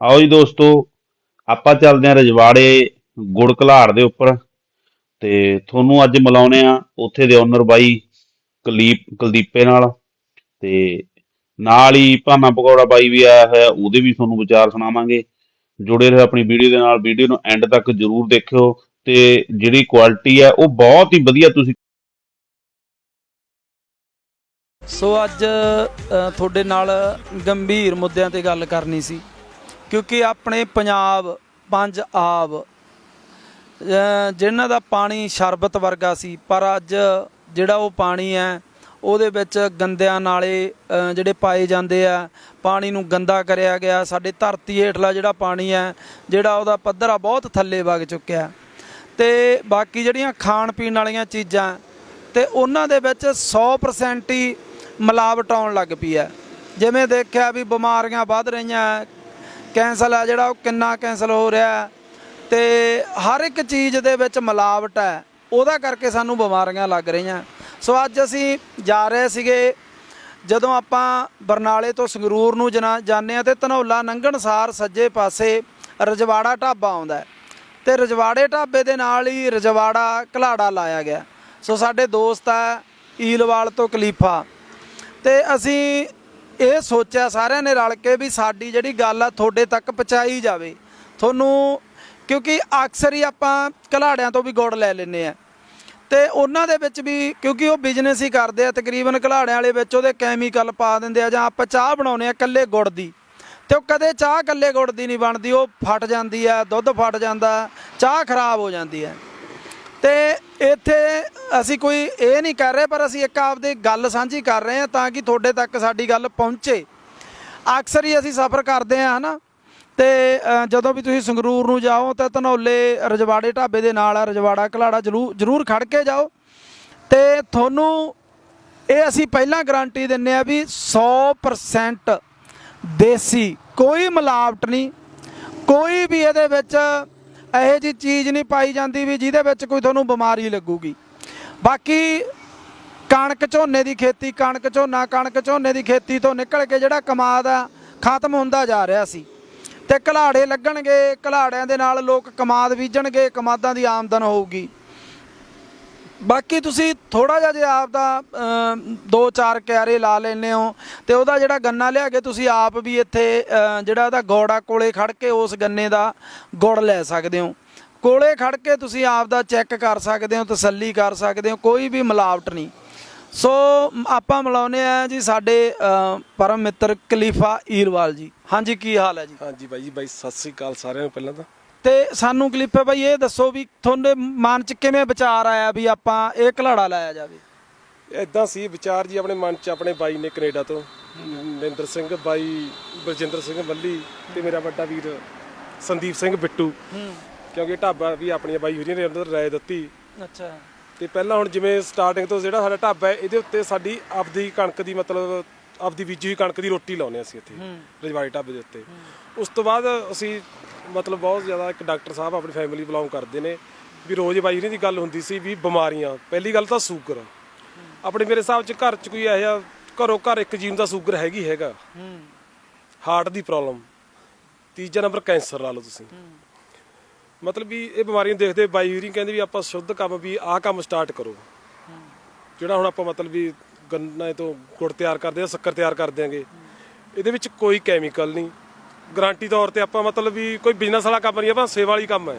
ਆਓ ਜੀ ਦੋਸਤੋ, ਆਪਾਂ ਚੱਲਦੇ ਹਾਂ ਰਜਵਾੜੇ ਗੁੜ ਘਲਾੜ ਦੇ ਉੱਪਰ ਤੇ ਤੁਹਾਨੂੰ ਅੱਜ ਮਿਲਾਉਣੇ ਆ ਉੱਥੇ ਦੇ ਓਨਰ ਬਾਈ ਕੁਲੀਪ ਕੁਲਦੀਪੇ ਨਾਲ ਤੇ ਨਾਲ ਹੀ ਭਾਨਾ ਪਕੌੜਾ ਬਾਈ ਵੀ ਆਇਆ ਹੋਇਆ, ਉਹਦੇ ਵੀ ਤੁਹਾਨੂੰ ਵਿਚਾਰ ਸੁਣਾਵਾਂਗੇ। ਜੁੜੇ ਰਹੋ ਆਪਣੀ ਵੀਡੀਓ ਦੇ ਨਾਲ, ਵੀਡੀਓ ਨੂੰ ਐਂਡ ਤੱਕ ਜਰੂਰ ਦੇਖਿਓ ਤੇ ਜਿਹੜੀ ਕੁਆਲਿਟੀ ਹੈ, ਉਹ ਬਹੁਤ ਹੀ ਵਧੀਆ ਤੁਸੀਂ ਸੋ ਅੱਜ ਤੁਹਾਡੇ ਨਾਲ ਗੰਭੀਰ ਮੁੱਦਿਆਂ ਤੇ ਗੱਲ ਕਰਨੀ ਸੀ। ਕਿਉਂਕਿ ਆਪਣੇ ਪੰਜਾਬ ਪੰਜ ਆਬ ਅ, ਜਿਨ੍ਹਾਂ ਦਾ ਪਾਣੀ ਸ਼ਰਬਤ ਵਰਗਾ ਸੀ ਪਰ ਅੱਜ ਜਿਹੜਾ ਉਹ ਪਾਣੀ ਹੈ ਉਹਦੇ ਵਿੱਚ ਗੰਦਿਆਂ ਨਾਲੇ ਜਿਹੜੇ ਪਾਏ ਜਾਂਦੇ ਆ ਪਾਣੀ ਨੂੰ ਗੰਦਾ ਕਰਿਆ ਗਿਆ। ਸਾਡੇ ਧਰਤੀ ਹੇਠਲਾ ਜਿਹੜਾ ਪਾਣੀ ਹੈ ਜਿਹੜਾ ਉਹਦਾ ਪੱਧਰ ਆ ਬਹੁਤ ਥੱਲੇ ਵਗ ਚੁੱਕਿਆ। ਤੇ ਬਾਕੀ ਜਿਹੜੀਆਂ ਖਾਣ ਪੀਣ ਵਾਲੀਆਂ ਚੀਜ਼ਾਂ ਤੇ ਉਹਨਾਂ ਦੇ ਵਿੱਚ 100% ਹੀ ਮਿਲਾਵਟ ਆਉਣ ਲੱਗ ਪਈ ਹੈ। ਜਿਵੇਂ ਦੇਖਿਆ ਵੀ ਬਿਮਾਰੀਆਂ ਵੱਧ ਰਹੀਆਂ ਕੈਂਸਲ ਆ ਜਿਹੜਾ, ਉਹ ਕਿੰਨਾ ਕੈਂਸਲ ਹੋ ਰਿਹਾ ਹੈ। ਤੇ ਹਰ ਇੱਕ ਚੀਜ਼ ਦੇ ਵਿੱਚ ਮਿਲਾਵਟ ਹੈ। ਉਹਦਾ ਕਰਕੇ ਸਾਨੂੰ ਬਿਮਾਰੀਆਂ ਲੱਗ ਰਹੀਆਂ। ਸੋ ਅੱਜ ਅਸੀਂ ਜਾ ਰਹੇ ਸੀਗੇ, ਜਦੋਂ ਆਪਾਂ ਬਰਨਾਲੇ ਤੋਂ ਸੰਗਰੂਰ ਨੂੰ ਜਨਾ, ਜਾਂਦੇ ਆ ਤੇ ਧਨੌਲਾ ਲੰਘਣ ਸਾਰ ਸੱਜੇ ਪਾਸੇ ਰਜਵਾੜਾ ਢਾਬਾ ਆਉਂਦਾ ਹੈ। ਤੇ ਰਜਵਾੜੇ ਢਾਬੇ ਦੇ ਨਾਲ ਹੀ ਰਜਵਾੜਾ ਘਲਾੜਾ ਲਾਇਆ ਗਿਆ। ਸੋ ਸਾਡੇ ਦੋਸਤ ਆ ਈਲਵਾਲ ਤੋਂ ਕਲੀਫਾ। ਤੇ ਅਸੀਂ ਇਹ ਸੋਚਿਆ ਸਾਰਿਆਂ ਨੇ ਰਲ ਕੇ ਵੀ ਸਾਡੀ ਜਿਹੜੀ ਗੱਲ ਆ ਤੁਹਾਡੇ ਤੱਕ ਪਹੁੰਚਾਈ ਜਾਵੇ। ਤੁਹਾਨੂੰ ਕਿਉਂਕਿ ਅਕਸਰ ਹੀ ਆਪਾਂ ਘਲਾੜਿਆਂ ਤੋਂ ਵੀ ਗੁੜ ਲੈ ਲੈਨੇ ਆ। ਤੇ ਉਹਨਾਂ ਦੇ ਵਿੱਚ ਵੀ ਕਿਉਂਕਿ ਉਹ ਬਿਜ਼ਨਸ ਹੀ ਕਰਦੇ ਆ, ਤਕਰੀਬਨ ਘਲਾੜਿਆਂ ਵਾਲੇ ਵਿੱਚ ਉਹਦੇ ਕੈਮੀਕਲ ਪਾ ਦਿੰਦੇ ਆ ਜਾਂ ਆਪਾਂ ਚਾਹ ਬਣਾਉਨੇ ਆ ਕੱਲੇ ਗੁੜ ਦੀ। ਤੇ ਉਹ ਕਦੇ ਚਾਹ ਕੱਲੇ ਗੁੜ ਦੀ ਨਹੀਂ ਬਣਦੀ, ਉਹ ਫਟ ਜਾਂਦੀ ਆ, ਦੁੱਧ ਫਟ ਜਾਂਦਾ, ਚਾਹ ਖਰਾਬ ਹੋ ਜਾਂਦੀ ਹੈ ਤੇ ਇੱਥੇ ਅਸੀਂ ਕੋਈ ਇਹ ਨਹੀਂ ਕਰ ਰਹੇ ਪਰ ਅਸੀਂ ਇੱਕ ਆਪਦੀ ਗੱਲ ਸਾਂਝੀ ਕਰ ਰਹੇ ਹਾਂ ਤਾਂ ਕਿ ਤੁਹਾਡੇ ਤੱਕ ਸਾਡੀ ਗੱਲ ਪਹੁੰਚੇ। ਅਕਸਰ ਹੀ ਅਸੀਂ ਸਫ਼ਰ ਕਰਦੇ ਹਾਂ ਹਨਾ? ਤੇ ਅ, ਜਦੋਂ ਵੀ ਤੁਸੀਂ ਸੰਗਰੂਰ ਨੂੰ ਜਾਓ ਤਾਂ ਧਨੌਲੇ ਰਜਵਾੜੇ ਢਾਬੇ ਦੇ ਨਾਲ ਰਜਵਾੜਾ ਘਲਾੜਾ ਜਰੂਰ ਜਰੂਰ ਖੜ ਕੇ ਜਾਓ। ਤੇ ਤੁਹਾਨੂੰ ਇਹ ਅਸੀਂ ਪਹਿਲਾਂ ਗਾਰੰਟੀ ਦਿੰਨੇ ਆ ਵੀ 100% ਦੇਸੀ ਕੋਈ ਮਿਲਾਵਟ ਨਹੀਂ। ਕੋਈ ਵੀ ਇਹਦੇ ਵਿੱਚ ਇਹੋ ਜੀ ਚੀਜ਼ ਨਹੀਂ ਪਾਈ ਜਾਂਦੀ ਵੀ ਜਿਹਦੇ ਵਿੱਚ ਕੋਈ ਤੁਹਾਨੂੰ ਬਿਮਾਰੀ ਲੱਗੂਗੀ। ਬਾਕੀ ਕਣਕ ਝੋਨੇ ਦੀ ਖੇਤੀ, ਕਣਕ ਝੋਨਾ, ਕਣਕ ਝੋਨੇ ਦੀ ਖੇਤੀ ਤੋਂ ਨਿਕਲ ਕੇ ਜਿਹੜਾ ਕਮਾਦ ਆ, ਖਤਮ ਹੁੰਦਾ ਜਾ ਰਿਹਾ ਸੀ। ਤੇ ਘਲਾੜੇ ਲੱਗਣਗੇ, ਘਲਾੜਿਆਂ ਦੇ ਨਾਲ ਲੋਕ ਕਮਾਦ ਬੀਜਣਗੇ, ਕਮਾਦਾਂ ਦੀ ਆਮਦਨ ਹੋਊਗੀ। ਬਾਕੀ ਤੁਸੀਂ ਥੋੜਾ ਜਿਹਾ ਜੇ ਆਪ ਦਾ ਦੋ ਚਾਰ ਕਿਆਰੇ ਲਾ ਲੈਨੇ ਹੋ ਤੇ ਉਹਦਾ ਜਿਹੜਾ ਗੰਨਾ ਲਿਆ ਕੇ ਤੁਸੀਂ ਆਪ ਵੀ ਇੱਥੇ ਜਿਹੜਾ ਉਹਦਾ ਗੋੜਾ ਕੋਲੇ ਖੜ ਕੇ ਉਸ ਗੰਨੇ ਦਾ ਗੁੜ ਲੈ ਸਕਦੇ ਹੋ। ਕੋਲੇ ਖੜ ਕੇ ਤੁਸੀਂ ਆਪ ਦਾ ਚੈੱਕ ਕਰ ਸਕਦੇ ਹੋ, ਤਸੱਲੀ ਕਰ ਸਕਦੇ ਹੋ, ਕੋਈ ਵੀ ਮਿਲਾਵਟ ਨਹੀਂ। ਸੋ ਆਪਾਂ ਮਿਲਾਉਨੇ ਆ ਜੀ ਸਾਡੇ ਪਰਮ ਮਿੱਤਰ ਕਲੀਫਾ ਈਰਵਾਲ ਜੀ। ਹਾਂਜੀ, ਕੀ ਹਾਲ ਹੈ ਜੀ? ਹਾਂਜੀ ਬਾਈ ਜੀ, ਬਾਈ ਸਤਿ ਸ੍ਰੀ ਅਕਾਲ ਸਾਰਿਆਂ ਨੂੰ ਪਹਿਲਾਂ ਤਾਂ। ਤੇ ਸਾਨੂੰ ਕਲੀਫੇ ਭਾਈ ਇਹ ਦੱਸੋ ਵੀ ਤੁਹਾਡੇ ਮਨ 'ਚ ਕਿਵੇਂ ਵਿਚਾਰ ਆਇਆ ਵੀ ਆਪਾਂ ਇਹ ਘਲਾੜਾ ਲਾਇਆ ਜਾਵੇ? ਇਦਾਂ ਸੀ ਵਿਚਾਰ ਜੀ ਆਪਣੇ ਮਨ 'ਚ ਆਪਣੇ ਬਾਈ ਨੇ ਕੈਨੇਡਾ ਤੋਂ। ਨਿੰਦਰ ਸਿੰਘ ਬਾਈ ਬਲਜਿੰਦਰ ਸਿੰਘ ਮੱਲੀ ਤੇ ਮੇਰਾ ਵੱਡਾ ਵੀਰ ਸੰਦੀਪ ਸਿੰਘ ਬਿੱਟੂ। ਕਿਉਂਕਿ ਢਾਬਾ ਵੀ ਆਪਣੀਆਂ ਬਾਈ ਹੋਰੀਆਂ ਨੇ ਅੰਦਰ ਰਾਏ ਦਿੱਤੀ। ਅੱਛਾ। ਤੇ ਪਹਿਲਾਂ ਹੁਣ ਜਿਵੇਂ ਸਟਾਰਟਿੰਗ ਤੋਂ ਜਿਹੜਾ ਸਾਡਾ ਢਾਬਾ ਹੈ ਇਹਦੇ ਉੱਤੇ ਸਾਡੀ ਆਪਦੀ ਕਣਕ ਦੀ ਮਤਲਬ ਆਪਦੀ ਬੀਜੀ ਹੋਈ ਕਣਕ ਦੀ ਰੋਟੀ ਲਾਉਂਦੇ ਅਸੀਂ ਇੱਥੇ ਰਜਵਾੜੀ ਢਾਬੇ ਦੇ ਉੱਤੇ। ਉਸ ਤੋਂ ਬਾਅਦ ਅਸੀਂ ਮਤਲਬ ਬਹੁਤ ਜ਼ਿਆਦਾ ਇੱਕ ਡਾਕਟਰ ਸਾਹਿਬ ਆਪਣੀ ਫੈਮਿਲੀ ਬਿਲੋਂਗ ਕਰਦੇ ਨੇ ਵੀ ਰੋਜ਼ ਬਾਈ ਹੋਰੀਆਂ ਦੀ ਗੱਲ ਹੁੰਦੀ ਸੀ ਵੀ ਬਿਮਾਰੀਆਂ, ਪਹਿਲੀ ਗੱਲ ਤਾਂ ਸ਼ੂਗਰ। ਆਪਣੇ ਮੇਰੇ ਹਿਸਾਬ 'ਚ ਘਰ 'ਚ ਕੋਈ ਇਹੋ ਜਿਹਾ ਘਰੋਂ ਘਰ ਇੱਕ ਜੀਵ ਦਾ ਸ਼ੂਗਰ ਹੈਗੀ ਹੈਗਾ। ਹਾਰਟ ਦੀ ਪ੍ਰੋਬਲਮ ਤੀਜਾ ਨੰਬਰ ਕੈਂਸਰ ਲਾ ਲਓ ਤੁਸੀਂ। ਮਤਲਬ ਵੀ ਇਹ ਬਿਮਾਰੀਆਂ ਦੇਖਦੇ ਬਾਈ ਹੋਰੀ ਕਹਿੰਦੇ ਵੀ ਆਪਾਂ ਸ਼ੁੱਧ ਕੰਮ ਵੀ ਆਹ ਕੰਮ ਸਟਾਰਟ ਕਰੋ। ਜਿਹੜਾ ਹੁਣ ਆਪਾਂ ਮਤਲਬ ਵੀ ਗੰਨਾ ਤੋਂ ਗੁੜ ਤਿਆਰ ਕਰਦੇ ਆ, ਸ਼ੱਕਰ ਤਿਆਰ ਕਰ ਦਿਆਂਗੇ। ਇਹਦੇ ਵਿੱਚ ਕੋਈ ਕੈਮੀਕਲ ਨਹੀਂ। ਗਾਰੰਟੀ ਤੌਰ ਤੇ ਆਪਾਂ ਮਤਲਬ ਵੀ ਕੋਈ ਬਿਜ਼ਨਸ ਵਾਲਾ ਕੰਮ ਨਹੀਂ ਆਪਾਂ ਸੇਵਾ ਵਾਲੀ ਕੰਮ ਹੈ।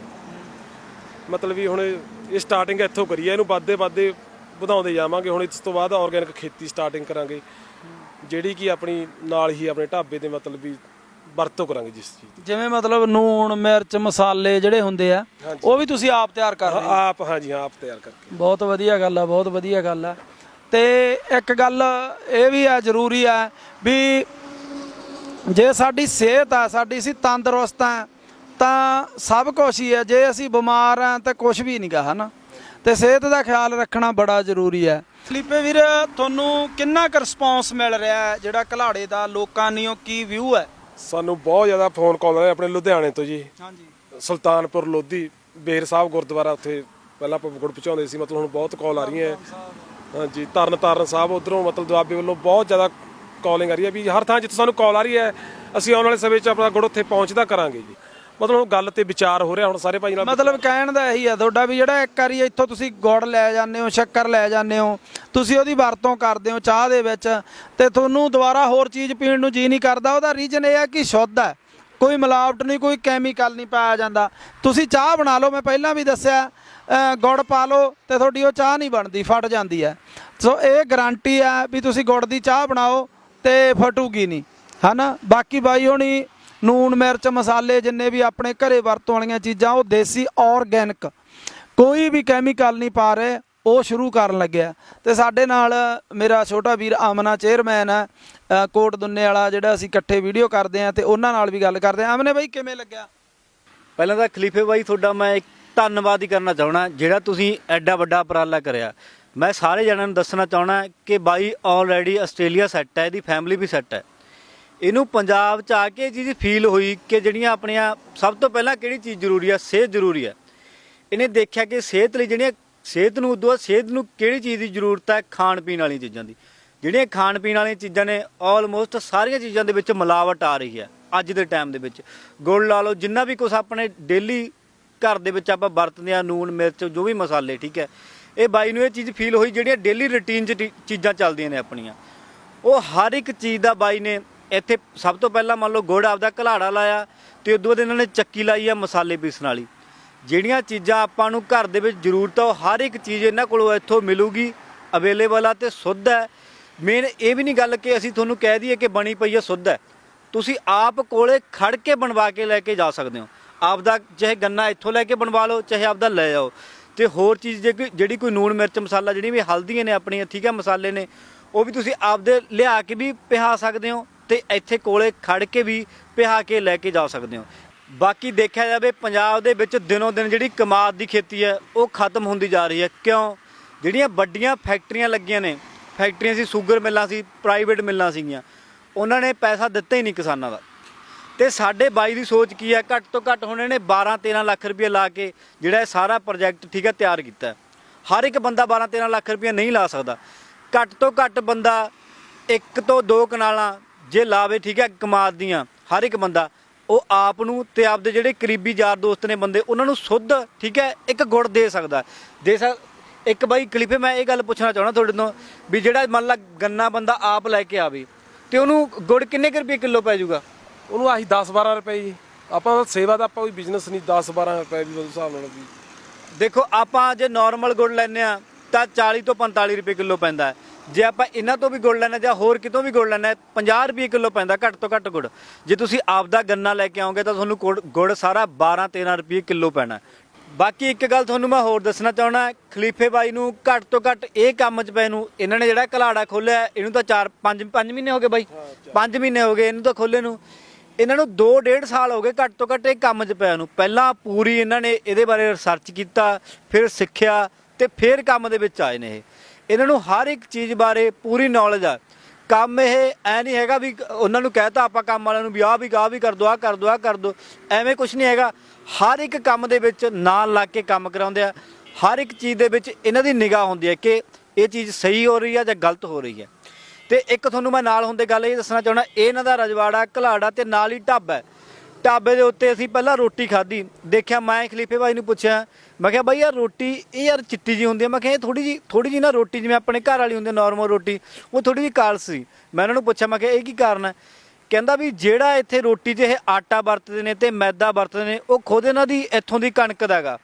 ਮਤਲਬ ਵੀ ਹੁਣ ਇਹ ਸਟਾਰਟਿੰਗ ਇੱਥੋਂ ਕਰੀ ਹੈ ਇਹਨੂੰ ਵੱਧਦੇ ਵੱਧਦੇ ਵਧਾਉਂਦੇ ਜਾਵਾਂਗੇ। ਹੁਣ ਇਸ ਤੋਂ ਬਾਅਦ ਆਰਗੈਨਿਕ ਖੇਤੀ ਸਟਾਰਟਿੰਗ ਕਰਾਂਗੇ। ਜਿਹੜੀ ਕਿ ਆਪਣੀ ਨਾਲ ਹੀ ਆਪਣੇ ਢਾਬੇ ਦੇ ਮਤਲਬ ਵੀ ਵਰਤੋਂ ਕਰਾਂਗੇ ਜਿਸ ਚੀਜ਼ ਦੀ। ਜਿਵੇਂ ਮਤਲਬ ਨੂਣ ਮਿਰਚ ਮਸਾਲੇ ਜਿਹੜੇ ਹੁੰਦੇ ਆ ਉਹ ਵੀ ਤੁਸੀਂ ਆਪ ਤਿਆਰ ਕਰ ਰਹੇ ਹੋ ਆਪ ਹਾਂਜੀ ਹਾਂ ਆਪ ਤਿਆਰ ਕਰਕੇ। ਬਹੁਤ ਵਧੀਆ ਗੱਲ ਆ ਬਹੁਤ ਵਧੀਆ ਗੱਲ ਆ। ਤੇ ਇੱਕ ਗੱਲ ਇਹ ਵੀ ਆ ਜ਼ਰੂਰੀ ਆ ਵੀ ਜੇ ਸਾਡੀ ਸਿਹਤ ਆ ਸਾਡੀ ਅਸੀਂ ਤੰਦਰੁਸਤ ਆ ਤਾਂ ਸਭ ਕੁਝ ਹੀ ਆ। ਜੇ ਅਸੀਂ ਬਿਮਾਰ ਆ ਤਾਂ ਕੁਝ ਵੀ ਨਹੀਂਗਾ ਹਨਾ? ਤੇ ਸਿਹਤ ਦਾ ਖਿਆਲ ਰੱਖਣਾ ਬੜਾ ਜ਼ਰੂਰੀ ਹੈ ਫਲੀਪੇ ਵੀਰ ਤੁਹਾਨੂੰ ਕਿੰਨਾ ਕੁ ਰਿਸਪੌਂਸ ਮਿਲ ਰਿਹਾ ਹੈ ਜਿਹੜਾ ਘਲਾੜੇ ਦਾ ਲੋਕਾਂ ਨੂੰ ਕੀ ਵਿਊ ਹੈ? ਸਾਨੂੰ ਬਹੁਤ ਜ਼ਿਆਦਾ ਫੋਨ ਕਾਲ ਆਏ ਆਪਣੇ ਲੁਧਿਆਣੇ ਤੋਂ ਜੀ। ਹਾਂਜੀ। ਸੁਲਤਾਨਪੁਰ ਲੋਧੀ ਬੇਰ ਸਾਹਿਬ ਗੁਰਦੁਆਰਾ ਉੱਥੇ ਪਹਿਲਾਂ ਆਪਾਂ ਗੁੜ ਪਹੁੰਚਾਉਂਦੇ ਸੀ ਮਤਲਬ ਹੁਣ ਬਹੁਤ ਕਾਲ ਆ ਰਹੀਆਂ। ਹੈ। ਹਾਂਜੀ ਤਰਨ ਤਾਰਨ ਸਾਹਿਬ ਉਧਰੋਂ ਮਤਲਬ ਦੁਆਬੇ ਵੱਲੋਂ ਬਹੁਤ ਜ਼ਿਆਦਾ ਕਾਲਿੰਗ ਆ ਰਹੀ ਹੈ ਵੀ ਹਰ ਥਾਂ ਜਿੱਥੇ ਸਾਨੂੰ ਕਾਲ ਆ ਰਹੀ ਹੈ, ਅਸੀਂ ਆਉਣ ਵਾਲੇ ਸਮੇਂ 'ਚ ਆਪਣਾ ਗੁੜ ਉੱਥੇ ਪਹੁੰਚਦਾ ਕਰਾਂਗੇ ਜੀ। ਮਤਲਬ ਹੁਣ ਗੱਲ ਤੇ ਵਿਚਾਰ ਹੋ ਰਿਹਾ ਹੁਣ ਸਾਰੇ ਭਾਈ ਨਾਲ ਮਤਲਬ ਕਹਿਣ ਦਾ ਇਹੀ ਆ ਤੁਹਾਡਾ ਵੀ ਜਿਹੜਾ ਇੱਕ ਵਾਰੀ ਇੱਥੋਂ ਤੁਸੀਂ ਗੁੜ ਲੈ ਜਾਂਦੇ ਹੋ, ਸ਼ੱਕਰ ਲੈ ਜਾਂਦੇ ਹੋ, ਤੁਸੀਂ ਉਹਦੀ ਵਰਤੋਂ ਕਰਦੇ ਹੋ ਚਾਹ ਦੇ ਵਿੱਚ ਤੇ ਤੁਹਾਨੂੰ ਦੁਬਾਰਾ ਹੋਰ ਚੀਜ਼ ਪੀਣ ਨੂੰ ਜੀ ਨਹੀਂ ਕਰਦਾ, ਉਹਦਾ ਰੀਜਨ ਇਹ ਆ ਕਿ ਸ਼ੁੱਧ ਹੈ। ਕੋਈ ਮਿਲਾਵਟ ਨਹੀਂ, ਕੋਈ ਕੈਮੀਕਲ ਨਹੀਂ ਪਾਇਆ ਜਾਂਦਾ। ਤੁਸੀਂ ਚਾਹ ਬਣਾ ਲਓ, ਮੈਂ ਪਹਿਲਾਂ ਵੀ ਦੱਸਿਆ ਗੁੜ ਪਾ ਲਓ ਤੇ ਤੁਹਾਡੀ ਉਹ ਚਾਹ ਨਹੀਂ ਬਣਦੀ, ਫਟ ਜਾਂਦੀ ਹੈ। ਸੋ ਇਹ ਗਾਰੰਟੀ ਹੈ ਵੀ ਤੁਸੀਂ ਗੁੜ ਦੀ ਚਾਹ ਬਣਾਓ ਤੇ ਫਟੂਗੀ ਨਹੀਂ। ਹਨਾ? ਬਾਕੀ ਬਾਈ ਹੋਣੀ ਨੂਨ ਮਿਰਚ, ਮਸਾਲੇ ਜਿੰਨੇ ਵੀ ਆਪਣੇ ਘਰੇ ਵਰਤੋਂ ਵਾਲੀਆਂ ਚੀਜ਼ਾਂ, ਉਹ ਦੇਸੀ ਆਰਗੈਨਿਕ ਕੋਈ ਵੀ ਕੈਮੀਕਲ ਨਹੀਂ ਪਾ ਰਹੇ, ਉਹ ਸ਼ੁਰੂ ਕਰਨ ਲੱਗਿਆ। ਤੇ ਸਾਡੇ ਨਾਲ ਮੇਰਾ ਛੋਟਾ ਵੀਰ ਆਮਨਾ ਚੇਅਰਮੈਨ ਹੈ। ਕੋਟ ਦੁੰਨੇ ਵਾਲਾ ਜਿਹੜਾ ਅਸੀਂ ਇਕੱਠੇ ਵੀਡੀਓ ਕਰਦੇ ਆ ਤੇ ਉਹਨਾਂ ਨਾਲ ਵੀ ਗੱਲ ਕਰਦੇ ਆ ਆਮਨੇ ਬਾਈ, ਕਿਵੇਂ ਲੱਗਿਆ? ਪਹਿਲਾਂ ਤਾਂ ਖਲੀਫੇ ਬਾਈ, ਤੁਹਾਡਾ ਮੈਂ ਧੰਨਵਾਦ ਹੀ ਕਰਨਾ ਚਾਹਣਾ ਜਿਹੜਾ ਤੁਸੀਂ ਐਡਾ ਵੱਡਾ ਉਪਰਾਲਾ ਕਰਿਆ। ਮੈਂ ਸਾਰੇ ਜਣਾਂ ਨੂੰ ਦੱਸਣਾ ਚਾਹਣਾ ਕਿ ਬਾਈ ਆਲਰੇਡੀ ਆਸਟ੍ਰੇਲੀਆ ਸੈੱਟ ਹੈ, ਇਹਦੀ ਫੈਮਿਲੀ ਵੀ ਸੈੱਟ ਹੈ। ਇਹਨੂੰ ਪੰਜਾਬ ਚ ਆ ਕੇ ਇਹ ਚੀਜ਼ ਫੀਲ ਹੋਈ ਕਿ ਜਿਹੜੀਆਂ ਆਪਣੀਆਂ ਸਭ ਤੋਂ ਪਹਿਲਾਂ ਕਿਹੜੀ ਚੀਜ਼ ਜ਼ਰੂਰੀ ਹੈ ਸਿਹਤ ਜ਼ਰੂਰੀ ਹੈ ਇਹਨੇ ਦੇਖਿਆ ਕਿ ਸਿਹਤ ਲਈ ਜਿਹੜੀਆਂ ਸਿਹਤ ਨੂੰ ਉਦੋਂ ਸਿਹਤ ਨੂੰ ਕਿਹੜੀ ਚੀਜ਼ ਦੀ ਜ਼ਰੂਰਤ ਹੈ? ਖਾਣ ਪੀਣ ਵਾਲੀਆਂ ਚੀਜ਼ਾਂ ਦੀ। ਜਿਹੜੀਆਂ ਖਾਣ ਪੀਣ ਵਾਲੀਆਂ ਚੀਜ਼ਾਂ ਨੇ ਆਲਮੋਸਟ ਸਾਰੀਆਂ ਚੀਜ਼ਾਂ ਦੇ ਵਿੱਚ ਮਿਲਾਵਟ ਆ ਰਹੀ ਹੈ ਅੱਜ ਦੇ ਟਾਈਮ ਦੇ ਵਿੱਚ। ਗੁੜ ਲਾ ਲਓ, ਜਿੰਨਾ ਵੀ ਕੁਝ ਆਪਣੇ ਡੇਲੀ ਘਰ ਦੇ ਵਿੱਚ ਆਪਾਂ ਵਰਤਦੇ ਆ ਨੂਨ ਮਿਰਚ, ਜੋ ਵੀ ਮਸਾਲੇ, ਠੀਕ ਹੈ। ਇਹ ਬਾਈ ਨੂੰ ਇਹ ਚੀਜ਼ ਫੀਲ ਹੋਈ ਜਿਹੜੀਆਂ ਡੇਲੀ ਰੁਟੀਨ 'ਚ ਟੀ- ਚੀਜ਼ਾਂ ਚੱਲਦੀਆਂ ਨੇ ਆਪਣੀਆਂ। ਉਹ ਹਰ ਇੱਕ ਚੀਜ਼ ਦਾ ਬਾਈ ਨੇ ਇੱਥੇ ਸਭ ਤੋਂ ਪਹਿਲਾਂ ਮੰਨ ਲਓ ਗੁੜ ਆਪਦਾ ਘਲਾੜਾ ਲਾਇਆ ਤੇ ਉਦੋਂ ਬਾਅਦ ਇਹਨਾਂ ਨੇ ਚੱਕੀ ਲਾਈ ਆ ਮਸਾਲੇ ਪੀਸਣ ਵਾਲੀ ਜਿਹੜੀਆਂ ਚੀਜ਼ਾਂ ਆਪਾਂ ਨੂੰ ਘਰ ਦੇ ਵਿੱਚ ਜ਼ਰੂਰਤ ਆ, ਉਹ ਹਰ ਇੱਕ ਚੀਜ਼ ਇਹਨਾਂ ਕੋਲੋਂ ਇੱਥੋਂ ਮਿਲੂਗੀ ਅਵੇਲੇਬਲ ਆ ਤੇ ਸੁੱਧ ਹੈ ਮੇਨ ਇਹ ਵੀ ਨਹੀਂ ਗੱਲ ਕਿ ਅਸੀਂ ਤੁਹਾਨੂੰ ਕਹਿ ਦਈਏ ਕਿ ਬਣੀ ਪਈ ਹੈ ਸੁੱਧ ਹੈ ਤੁਸੀਂ ਆਪ ਕੋਲੇ ਖੜ ਕੇ ਬਣਵਾ ਕੇ ਲੈ ਕੇ ਜਾ ਸਕਦੇ ਹੋ। ਆਪਦਾ ਚਾਹੇ ਗੰਨਾ ਇੱਥੋਂ ਲੈ ਕੇ ਬਣਵਾ ਲਓ, ਚਾਹੇ ਆਪਦਾ ਲੈ ਜਾਓ ਤੇ ਹੋਰ ਚੀਜ਼ ਜੇ ਕੋਈ- ਜਿਹੜੀ ਕੋਈ ਨੂਣ ਮਿਰਚ ਮਸਾਲਾ ਜਿਹੜੀ ਵੀ ਹਲਦੀਆਂ ਨੇ ਆਪਣੀਆਂ, ਠੀਕ ਹੈ ਮਸਾਲੇ ਨੇ, ਉਹ ਵੀ ਤੁਸੀਂ ਆਪਦੇ ਲਿਆ ਕੇ ਵੀ ਪਿਹਾ ਸਕਦੇ ਹੋ ਤੇ ਇੱਥੇ ਕੋਲੇ ਖੜ ਕੇ ਵੀ ਪਿਹਾ ਕੇ ਲੈ ਕੇ ਜਾ ਸਕਦੇ ਹੋ। ਬਾਕੀ ਦੇਖਿਆ ਜਾਵੇ, ਪੰਜਾਬ ਦੇ ਵਿੱਚ ਦਿਨੋਂ ਦਿਨ ਜਿਹੜੀ ਕਮਾਦ ਦੀ ਖੇਤੀ ਹੈ, ਉਹ ਖਤਮ ਹੁੰਦੀ ਜਾ ਰਹੀ ਹੈ। ਕਿਉਂ? ਜਿਹੜੀਆਂ ਵੱਡੀਆਂ ਫੈਕਟਰੀਆਂ ਲੱਗੀਆਂ ਨੇ, ਫੈਕਟਰੀਆਂ ਸੀ, ਸ਼ੂਗਰ ਮਿੱਲਾਂ ਸੀ, ਪ੍ਰਾਈਵੇਟ ਮਿੱਲਾਂ ਸੀਗੀਆਂ, ਉਹਨਾਂ ਨੇ ਪੈਸਾ ਦਿੱਤਾ ਹੀ ਨਹੀਂ ਕਿਸਾਨਾਂ ਦਾ। ਤੇ ਸਾਡੇ ਬਾਈ ਦੀ ਸੋਚ ਕੀ ਹੈ? ਘੱਟ ਤੋਂ ਘੱਟ ਹੁਣ ਇਹਨੇ 12 13 ਲੱਖ ਰੁਪਏ ਲਾ ਕੇ ਜਿਹੜਾ ਇਹ ਸਾਰਾ ਪ੍ਰੋਜੈਕਟ ਠੀਕ ਹੈ, ਤਿਆਰ ਕੀਤਾ ਹਰ ਇੱਕ ਬੰਦਾ 12 13 ਲੱਖ ਰੁਪਏ ਨਹੀਂ ਲਾ ਸਕਦਾ। ਘੱਟ ਤੋਂ ਘੱਟ ਬੰਦਾ ਇੱਕ ਤੋਂ ਦੋ ਕਨਾਲਾਂ ਜੇ ਲਾਵੇ ਠੀਕ ਹੈ, ਕਮਾਦ ਦੀਆਂ, ਹਰ ਇੱਕ ਬੰਦਾ। ਉਹ ਆਪ ਨੂੰ ਤੇ ਆਪਦੇ ਜਿਹੜੇ ਕਰੀਬੀ ਯਾਰ ਦੋਸਤ ਨੇ ਬੰਦੇ, ਉਹਨਾਂ ਨੂੰ ਸੁੱਧ ਠੀਕ ਹੈ, ਇੱਕ ਗੁੜ ਦੇ ਸਕਦਾ ਦੇ ਸਕ, ਇੱਕ ਬਾਈ ਕਲਿੱਪੇ ਮੈਂ ਇਹ ਗੱਲ ਪੁੱਛਣਾ ਚਾਹਣਾ ਤੁਹਾਡੇ ਤੋਂ ਵੀ ਜਿਹੜਾ ਮੰਨ ਲਾ ਗੰਨਾ ਬੰਦਾ ਆਪ ਲੈ ਕੇ ਆਵੇ ਤੇ ਉਹਨੂੰ ਗੁੜ ਕਿੰਨੇ ਕੁ ਰੁਪਏ ਕਿਲੋ ਪੈ ਜਾਊਗਾ? ਉਹਨੂੰ ਆਹੀ 10 12 ਰੁਪਏ ਜੀ। ਆਪਾਂ ਸੇਵਾ ਦਾ ਆਪਾਂ ਕੋਈ ਬਿਜ਼ਨਸ ਨਹੀਂ 10 12 ਰੁਪਏ ਵੀ ਉਸ ਹਿਸਾਬ ਨਾਲ ਵੀ। ਦੇਖੋ ਆਪਾਂ ਜੇ ਨਾਰਮਲ ਗੁੜ ਲੈਨੇ ਆ ਤਾਂ 40 ਤੋਂ 45 ਰੁਪਏ ਕਿਲੋ ਪੈਂਦਾ। ਜੇ ਆਪਾਂ ਇਹਨਾਂ ਤੋਂ ਵੀ ਗੁੜ ਲੈਣਾ ਜਾਂ ਹੋਰ ਕਿਤੋਂ ਵੀ ਗੁੜ ਲੈਣਾ 50 ਰੁਪਏ ਕਿਲੋ ਪੈਂਦਾ ਘੱਟ ਤੋਂ ਘੱਟ ਗੁੜ ਜੇ ਤੁਸੀਂ ਆਪਦਾ ਗੰਨਾ ਲੈ ਕੇ ਆਓਗੇ ਤਾਂ ਤੁਹਾਨੂੰ ਗੁੜ- ਸਾਰਾ 12 13 ਰੁਪਏ ਕਿਲੋ ਪੈਣਾ। ਬਾਕੀ ਇੱਕ ਗੱਲ ਤੁਹਾਨੂੰ ਮੈਂ ਹੋਰ ਦੱਸਣਾ ਚਾਹਣਾ ਖਲੀਫੇ ਬਾਈ ਨੂੰ ਘੱਟ ਤੋਂ ਘੱਟ ਇਹ ਕੰਮ 'ਚ ਪਏ ਨੂੰ ਇਹਨਾਂ ਨੇ ਜਿਹੜਾ ਕਲਾੜਾ ਖੋਲਿਆ ਇਹਨੂੰ ਤਾਂ 4 5 5 ਮਹੀਨੇ ਹੋ ਗਏ ਬਾਈ। 5 ਮਹੀਨੇ ਹੋ ਗਏ ਇਹਨੂੰ ਤਾਂ ਖੋਲੇ ਨੂੰ। ਇਹਨਾਂ ਨੂੰ 2 1.5 ਸਾਲ ਹੋ ਗਏ ਘੱਟ ਤੋਂ ਘੱਟ ਇਹ ਕੰਮ 'ਚ ਪਿਆ ਨੂੰ। ਪਹਿਲਾਂ ਪੂਰੀ ਇਹਨਾਂ ਨੇ ਇਹਦੇ ਬਾਰੇ ਰਿਸਰਚ ਕੀਤਾ, ਫਿਰ ਸਿੱਖਿਆ ਤੇ ਫਿਰ ਕੰਮ ਦੇ ਵਿੱਚ ਆਏ ਨੇ ਇਹ। ਇਹਨਾਂ ਨੂੰ ਹਰ ਇੱਕ ਚੀਜ਼ ਬਾਰੇ ਪੂਰੀ ਨੌਲੇਜ ਆ। ਕੰਮ ਇਹ ਐ ਨਹੀਂ ਹੈਗਾ ਵੀ ਉਹਨਾਂ ਨੂੰ ਕਹਿਤਾ ਆਪਾਂ ਕੰਮ ਵਾਲਿਆਂ ਨੂੰ ਵੀ ਆਹ ਵੀ ਆਹ ਵੀ ਕਰ ਦੋ, ਆਹ ਕਰ ਦੋ, ਆਹ ਕਰ ਦੋ। ਐਵੇਂ ਕੁਝ ਨਹੀਂ ਹੈਗਾ। ਹਰ ਇੱਕ ਕੰਮ ਦੇ ਵਿੱਚ ਨਾਲ ਲੱਗ ਕੇ ਕੰਮ ਕਰਾਉਂਦੇ ਆ। ਹਰ ਇੱਕ ਚੀਜ਼ ਦੇ ਵਿੱਚ ਇਹਨਾਂ ਦੀ ਨਿਗਾਹ ਹੁੰਦੀ ਹੈ ਕਿ ਇਹ ਚੀਜ਼ ਸਹੀ ਹੋ ਰਹੀ ਹੈ ਜਾਂ ਗਲਤ ਹੋ ਰਹੀ ਹੈ। ਤੇ ਇੱਕ ਤੁਹਾਨੂੰ ਮੈਂ ਨਾਲ ਹੁੰਦੇ ਗੱਲ ਇਹ ਦੱਸਣਾ ਚਾਹਣਾ ਇਹਨਾਂ ਦਾ ਰਜਵਾੜਾ ਘਲਾੜਾ ਤੇ ਨਾਲ ਹੀ ਢਾਬਾ ਹੈ। ਢਾਬੇ ਦੇ ਉੱਤੇ ਅਸੀਂ ਪਹਿਲਾਂ ਰੋਟੀ ਖਾਧੀ, ਦੇਖਿਆ ਮੈਂ ਖਲੀਫੇ ਭਾਈ ਨੂੰ ਪੁੱਛਿਆ, ਮੈਂ ਕਿਹਾ ਬਾਈ ਯਾਰ ਰੋਟੀ, ਇਹ ਯਾਰ ਚਿੱਟੀ ਜੀ ਹੁੰਦੀ ਹੈ। ਮੈਂ ਕਿਹਾ ਇਹ ਥੋੜੀ ਜੀ ਥੋੜੀ ਜੀ ਨਾ ਰੋਟੀ, ਜਿਵੇਂ ਆਪਣੇ ਘਰ ਵਾਲੀ ਹੁੰਦੀ ਨਾਰਮਲ ਰੋਟੀ, ਉਹ ਥੋੜੀ ਜੀ ਕਾਲਸ ਸੀ। ਮੈਂ ਉਹਨਾਂ ਨੂੰ ਪੁੱਛਿਆ, ਮੈਂ ਕਿਹਾ ਇਹ ਕੀ ਕਾਰਨ ਹੈ? ਕਹਿੰਦਾ ਵੀ ਜਿਹੜਾ ਇੱਥੇ ਰੋਟੀ 'ਚ ਇਹ ਆਟਾ ਵਰਤਦੇ ਨੇ ਤੇ ਮੈਦਾ ਵਰਤਦੇ ਨੇ, ਉਹ ਖੁਦ ਇਹਨਾਂ ਦੀ, ਇੱਥੋਂ ਦੀ ਕਣਕ ਦਾ ਹੈਗਾ।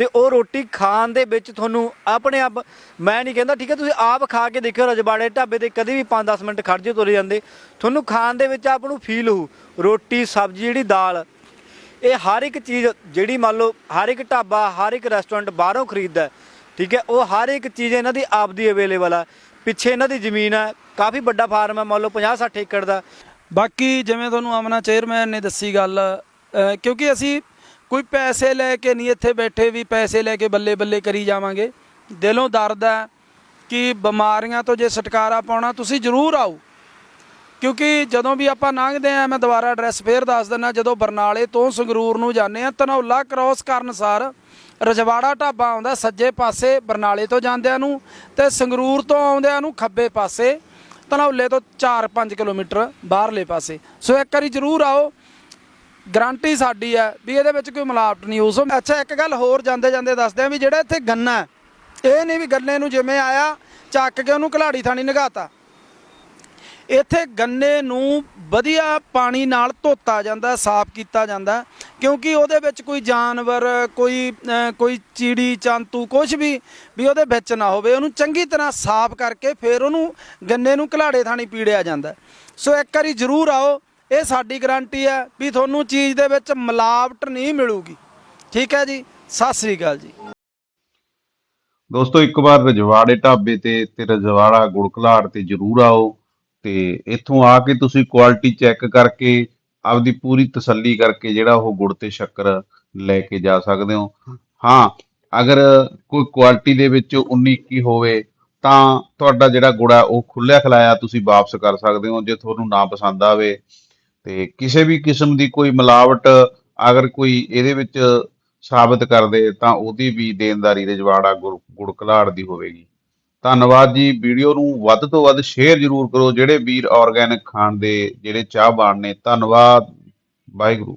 ਤੇ ਉਹ ਰੋਟੀ ਖਾਣ ਦੇ ਵਿੱਚ ਤੁਹਾਨੂੰ ਆਪਣੇ ਆਪ, ਮੈਂ ਨਹੀਂ ਕਹਿੰਦਾ, ਠੀਕ ਹੈ, ਤੁਸੀਂ ਆਪ ਖਾ ਕੇ ਦੇਖਿਓ ਰਜਵਾੜੇ ਢਾਬੇ ਤੇ ਕਦੇ ਵੀ 5-10 ਮਿੰਟ ਖੜ ਜਿਓ ਤੁਰੇ ਜਾਂਦੇ। ਤੁਹਾਨੂੰ ਖਾਣ ਦੇ ਵਿੱਚ ਆਪ ਨੂੰ ਫੀਲ ਹੋਊ, ਰੋਟੀ, ਸਬਜ਼ੀ ਜਿਹੜੀ ਦਾਲ, ਇਹ ਹਰ ਇੱਕ ਚੀਜ਼ ਜਿਹੜੀ ਮੰਨ ਲਓ ਹਰ ਇੱਕ ਢਾਬਾ, ਹਰ ਇੱਕ ਰੈਸਟੋਰੈਂਟ ਬਾਹਰੋਂ ਖਰੀਦਦਾ, ਠੀਕ ਹੈ, ਉਹ ਹਰ ਇੱਕ ਚੀਜ਼ ਇਹਨਾਂ ਦੀ ਆਪਦੀ ਅਵੇਲੇਬਲ ਆ। ਪਿੱਛੇ ਇਹਨਾਂ ਦੀ ਜ਼ਮੀਨ ਹੈ ਕਾਫੀ ਵੱਡਾ ਫਾਰਮ ਹੈ ਮੰਨ ਲਓ 50-60 ਏਕੜ ਦਾ। ਬਾਕੀ ਜਿਵੇਂ ਤੁਹਾਨੂੰ ਆਮਨਾ ਚੇਅਰਮੈਨ ਨੇ ਦੱਸੀ ਗੱਲ ਕਿਉਂਕਿ ਅਸੀਂ ਕੋਈ ਪੈਸੇ ਲੈ ਕੇ ਨਹੀਂ ਇੱਥੇ ਬੈਠੇ ਵੀ ਪੈਸੇ ਲੈ ਕੇ ਬੱਲੇ ਬੱਲੇ ਕਰੀ ਜਾਵਾਂਗੇ। ਦਿਲੋਂ ਦਰਦ ਹੈ ਕਿ ਬਿਮਾਰੀਆਂ ਤੋਂ ਜੇ ਛੁਟਕਾਰਾ ਪਾਉਣਾ, ਤੁਸੀਂ ਜ਼ਰੂਰ ਆਓ। ਕਿਉਂਕਿ ਜਦੋਂ ਵੀ ਆਪਾਂ ਲੰਘਦੇ ਆ ਮੈਂ ਦੁਬਾਰਾ ਐਡਰੈਸ ਫੇਰ ਦੱਸ ਦਿੰਦਾ, ਜਦੋਂ ਬਰਨਾਲੇ ਤੋਂ ਸੰਗਰੂਰ ਨੂੰ ਜਾਂਦੇ ਆ ਧਨੌਲਾ ਕ੍ਰਾਸ ਕਰਨ ਸਾਰ ਰਜਵਾੜਾ ਢਾਬਾ ਆਉਂਦਾ, ਸੱਜੇ ਪਾਸੇ ਬਰਨਾਲੇ ਤੋਂ ਜਾਂਦਿਆਂ ਨੂੰ ਤੇ ਸੰਗਰੂਰ ਤੋਂ ਆਉਂਦਿਆਂ ਨੂੰ ਖੱਬੇ ਪਾਸੇ, ਧਨੌਲੇ ਤੋਂ 4-5 ਕਿਲੋਮੀਟਰ ਬਾਹਰਲੇ ਪਾਸੇ। ਸੋ ਇੱਕ ਵਾਰੀ ਜ਼ਰੂਰ ਆਓ ਗਰੰਟੀ ਸਾਡੀ ਹੈ ਵੀ ਇਹਦੇ ਵਿੱਚ ਕੋਈ ਮਿਲਾਵਟ ਨਹੀਂ, ਉਸ ਅੱਛਾ, ਇੱਕ ਗੱਲ ਹੋਰ ਜਾਂਦੇ ਜਾਂਦੇ ਦੱਸਦੇ ਆ ਵੀ ਜਿਹੜਾ ਇੱਥੇ ਗੰਨਾ ਇਹ ਨਹੀਂ ਵੀ ਗੰਨੇ ਨੂੰ ਜਿਵੇਂ ਆਇਆ, ਚੱਕ ਕੇ ਉਹਨੂੰ ਘਲਾੜੀ ਥਾਣੀ ਨਗਾਤਾ। ਇੱਥੇ ਗੰਨੇ ਨੂੰ ਵਧੀਆ ਪਾਣੀ ਨਾਲ ਧੋਤਾ ਜਾਂਦਾ, ਸਾਫ਼ ਕੀਤਾ ਜਾਂਦਾ, ਕਿਉਂਕਿ ਉਹਦੇ ਵਿੱਚ ਕੋਈ ਜਾਨਵਰ, ਕੋਈ ਕੋਈ ਚੀੜੀ, ਚਾਂਤੂ ਕੁਝ ਵੀ ਵੀ ਉਹਦੇ ਵਿੱਚ ਨਾ ਹੋਵੇ, ਉਹਨੂੰ ਚੰਗੀ ਤਰ੍ਹਾਂ ਸਾਫ਼ ਕਰਕੇ ਫਿਰ ਉਹਨੂੰ ਗੰਨੇ ਨੂੰ ਘਲਾੜੇ ਥਾਣੀ ਪੀੜਿਆ ਜਾਂਦਾ। ਸੋ ਇੱਕ ਵਾਰੀ ਜ਼ਰੂਰ ਆਓ ਇਹ ਸਾਡੀ ਗਾਰੰਟੀ ਹੈ ਵੀ ਤੁਹਾਨੂੰ ਚੀਜ਼ ਦੇ ਵਿੱਚ ਮਿਲਾਵਟ ਨਹੀਂ ਮਿਲੂਗੀ। ਠੀਕ ਹੈ ਜੀ? ਸਤਿ ਸ੍ਰੀ ਅਕਾਲ ਜੀ। ਦੋਸਤੋ, ਇੱਕ ਵਾਰ ਰਜਵਾੜੇ ਢਾਬੇ ਤੇ ਤੇ ਰਜਵਾੜਾ, ਗੁੜਕਲਾੜ ਤੇ ਜਰੂਰ ਆਓ ਤੇ ਇੱਥੋਂ ਆ ਕੇ ਤੁਸੀਂ ਕੁਆਲਿਟੀ ਚੈੱਕ ਕਰਕੇ ਆਪਦੀ ਪੂਰੀ ਤਸੱਲੀ ਕਰਕੇ ਜਿਹੜਾ ਉਹ ਗੁੜ ਤੇ ਸ਼ੱਕਰ ਲੈ ਕੇ ਜਾ ਸਕਦੇ ਹੋ। ਹਾਂ, ਅਗਰ ਕੋਈ ਕੁਆਲਿਟੀ ਦੇ ਵਿੱਚ 19 ਕੀ ਹੋਵੇ ਤਾਂ ਤੁਹਾਡਾ ਜਿਹੜਾ ਗੁੜ ਹੈ ਉਹ ਖੁੱਲਿਆ ਖਲਾਇਆ ਤੁਸੀਂ ਵਾਪਸ ਕਰ ਸਕਦੇ ਹੋ। ਜੇ ਤੁਹਾਨੂੰ ਨਾ ਪਸੰਦ ਆਵੇ ਤੇ ਕਿਸੇ ਵੀ ਕਿਸਮ ਦੀ ਕੋਈ ਮਿਲਾਵਟ ਅਗਰ ਕੋਈ ਇਹਦੇ ਵਿੱਚ ਸਾਬਤ ਕਰਦੇ ਤਾਂ ਉਹਦੀ ਵੀ ਦੇਣਦਾਰੀ ਰਜਵਾੜਾ ਗੁੜ ਗੁੜ ਘਲਾੜ ਦੀ ਹੋਵੇਗੀ। ਧੰਨਵਾਦ ਜੀ, ਵੀਡੀਓ ਨੂੰ ਵੱਧ ਤੋਂ ਵੱਧ ਸ਼ੇਅਰ ਜ਼ਰੂਰ ਕਰੋ, ਜਿਹੜੇ ਵੀਰ ਆਰਗੈਨਿਕ ਖਾਣ ਦੇ, ਜਿਹੜੇ ਚਾਹਵਾਨ ਨੇ। ਧੰਨਵਾਦ, ਵਾਹਿਗੁਰੂ।